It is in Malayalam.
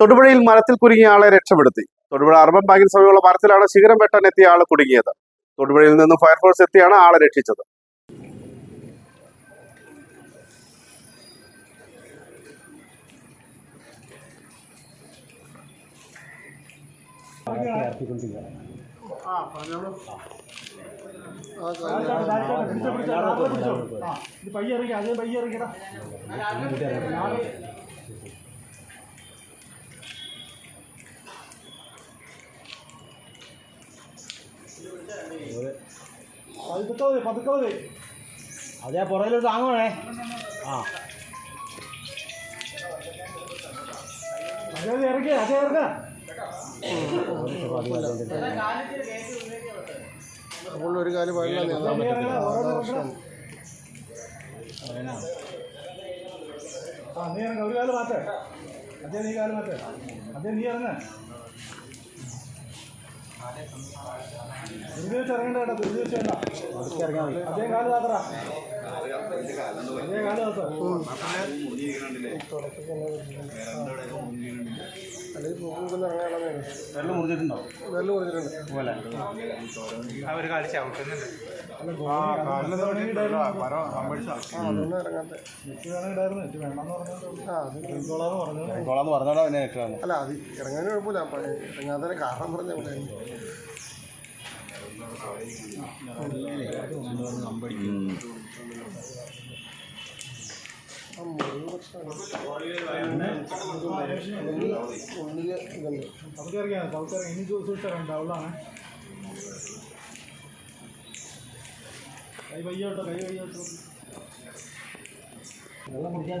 തൊടുപുഴയിൽ മരത്തിൽ കുരുങ്ങിയ ആളെ രക്ഷപ്പെടുത്തി. തൊടുപുഴ അർബൻ ബാങ്കിന് സമീപമുള്ള മരത്തിലാണ് ശിഖരം വെട്ടാൻ എത്തിയ ആൾ കുടുങ്ങിയത്. തൊടുപുഴയിൽ നിന്ന് ഫയർഫോഴ്സ് എത്തിയാണ് ആളെ രക്ഷിച്ചത്. ആ അതേ പുറകിലോട്ട് താങ്ങുവാണേ ആ ഇറക്കി അതേ ഇറക്ക. അതെ ഒരു അതെ ആ നീ ഇറങ്ങ ഒരു കാലം മാറ്റേ. അതേ നീ കാലം മാറ്റേ. അതേ നീ ഇറങ്ങ. വെച്ച് ഇറങ്ങണ്ട കേട്ടോ വെച്ച് വേണ്ട. അതേ കാൽ താത്തറ അതേ കാൽ അല്ലെങ്കിൽ വെള്ളം വെള്ളം പോലെ അവർ കാൽ ചവിട്ടുന്നുണ്ട്. പറഞ്ഞോടാ പിന്നെ അല്ല അത് ഇറങ്ങാനും കുഴപ്പമില്ല. ഇറങ്ങാത്തതിന് കാരണം പറഞ്ഞ ഇതുണ്ട് സൗത്ത് ഇനി സൂക്ഷിച്ചിറങ്ങണ്ട അവളാണ് കൈ വയ്യോട്ടോ കൈ വയ്യോട്ടോ വെള്ളം കുടിക്കാൻ